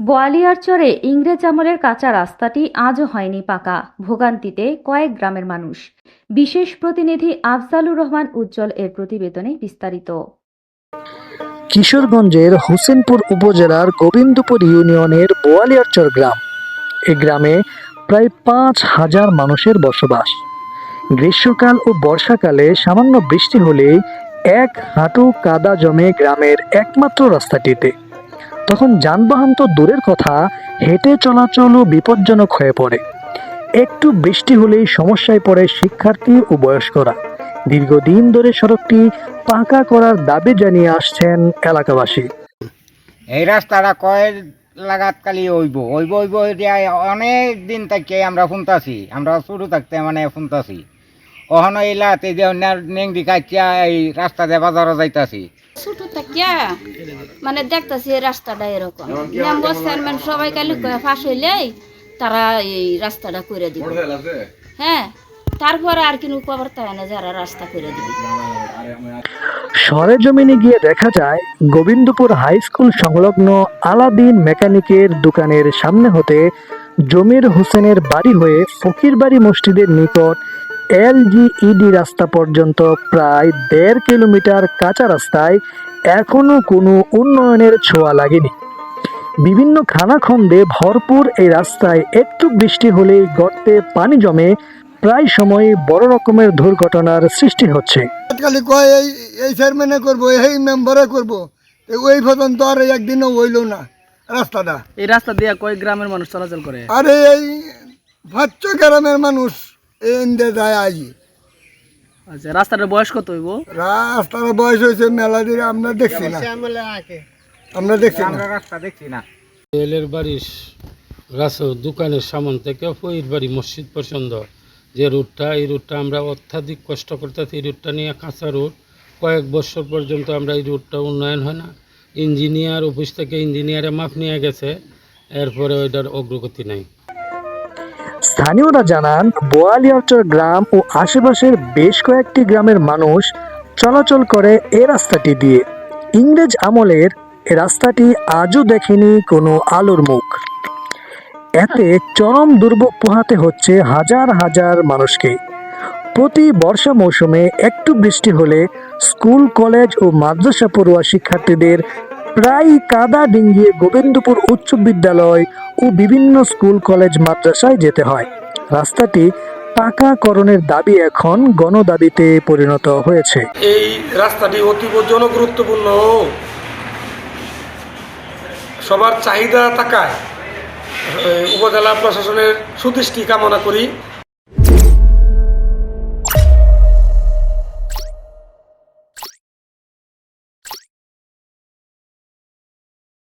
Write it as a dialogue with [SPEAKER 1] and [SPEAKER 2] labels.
[SPEAKER 1] বোয়ালিয়ারচরে ইংরেজ আমলের কাঁচা রাস্তাটি আজও হয়নি পাকা। ভোগান্তিতে কয়েক গ্রামের মানুষ। বিশেষ প্রতিনিধি আফজালুর রহমান উজ্জ্বল এর প্রতিবেদনে বিস্তারিত।
[SPEAKER 2] কিশোরগঞ্জের হোসেনপুর উপজেলার গোবিন্দপুর ইউনিয়নের বোয়ালিয়ারচর গ্রাম। এ গ্রামে প্রায় পাঁচ হাজার মানুষের বসবাস। গ্রীষ্মকাল ও বর্ষাকালে সামান্য বৃষ্টি হলেই এক হাঁটু কাদা জমে গ্রামের একমাত্র রাস্তাটিতে। তখন যানবাহন তো দূরের কথা, হেঁটে চলাচলও বিপজ্জনক হয়ে পড়ে। একটু বৃষ্টি হলেই সমস্যায় পড়ে শিক্ষার্থী ও বয়স্করা। দীর্ঘদিন ধরে সড়কটি পাকা করার দাবি জানিয়ে আসছেন এলাকাবাসী।
[SPEAKER 3] এই রাস্তাটা কয়েক লাগাত কালি হইব হইব এতিয়া অনেক দিন থেকে আমরা শুনতাছি, আমরা শুরু থাকতে মানে শুনতাছি। ওখানে এলাতে যে নেংদি কাটিয়া এই রাস্তা দিয়ে বাজারে যাইতাছি।
[SPEAKER 4] ছোট থাকিয়া মানে দেখতাছি এই রাস্তাটা এরকম। মেম্বার চেয়ারম্যান সবাই কালি ফাঁস হইলেই তারা এই রাস্তাটা করে দিবে। হ্যাঁ তারপরে আর কিনু খবর তাই না যারা রাস্তা করে দিবে।
[SPEAKER 2] সরেজমিনে গিয়ে দেখা যায় গোবিন্দপুর হাই স্কুল সংলগ্ন আলাদিন মেকানিকের দোকানের সামনে হতে জমির হোসেনের বাড়ি হয়ে ফকির বাড়ি মসজিদের নিকট এলজিইডি রাস্তা পর্যন্ত প্রায় দেড় কিলোমিটার কাঁচা রাস্তায় এখনও কোনো উন্নয়নের ছোঁয়া লাগেনি। বিভিন্ন খানাখন্দে ভরপুর এই রাস্তায় একটু বৃষ্টি হলেই গর্তে পানি জমে প্রায় সময় বড় রকমের দুর্ঘটনার সৃষ্টি হচ্ছে।
[SPEAKER 5] খালি কয় এই এই চেয়ারম্যানে করব এই মেম্বারে করব ওই পর্যন্ত আর একদিনও হইল না রাস্তাটা।
[SPEAKER 6] এই রাস্তা দিয়ে কয় গ্রামের মানুষ চলাচল করে?
[SPEAKER 5] আরে এই ভাচ্চ গ্রামের মানুষ। এন্দে যায় আজি।
[SPEAKER 6] আচ্ছা রাস্তাটার বয়স কত হইব?
[SPEAKER 5] রাস্তার বয়স হয়েছে মেলা দিকে আমরা দেখছি না। আমরা দেখছি না।
[SPEAKER 3] আমরা রাস্তা দেখছি না
[SPEAKER 7] এলের বাড়ির রাস্তা দোকানের সামন থেকে ফইর বাড়ি মসজিদ পর্যন্ত। যে রুটটা এই রুটটা আমরা অত্যাধিক কষ্ট করতেছি এই রুটটা নিয়ে কাঁচা রুট। কয়েক বছর পর্যন্ত আমরা এই রুটটা উন্নয়ন হয় না। ইঞ্জিনিয়ার অফিস থেকে ইঞ্জিনিয়ারে মাপ নিয়ে গেছে। এরপরে ওইটার অগ্রগতি নাই।
[SPEAKER 2] স্থানীয়রা জানান বোয়ালিয়াচর গ্রাম ও আশেপাশের বেশ কয়েকটি গ্রামের মানুষ চলাচল করে এ রাস্তাটি দিয়ে। ইংরেজ আমলের রাস্তাটি আজও দেখেনি কোনো আলোর মুখ। এতে চরম দুর্ভোগ পোহাতে হচ্ছে হাজার হাজার মানুষকে। প্রতি বর্ষা মৌসুমে একটু বৃষ্টি হলে স্কুল, কলেজ ও মাদ্রাসা পড়ুয়া শিক্ষার্থীদের প্রায় কাদা ডিঙ্গিয়ে গোবিন্দপুর উচ্চ বিদ্যালয় ও বিভিন্ন স্কুল, কলেজ, মাদ্রাসায় যেতে হয়। রাস্তাটি পাকাকরণের দাবি এখন গণদাবিতে পরিণত হয়েছে।
[SPEAKER 8] এই রাস্তাটি অতীব জনগুরুত্বপূর্ণ। সবার চাহিদা থাকায় উপজেলা প্রশাসনের সুদৃষ্টি কামনা করি।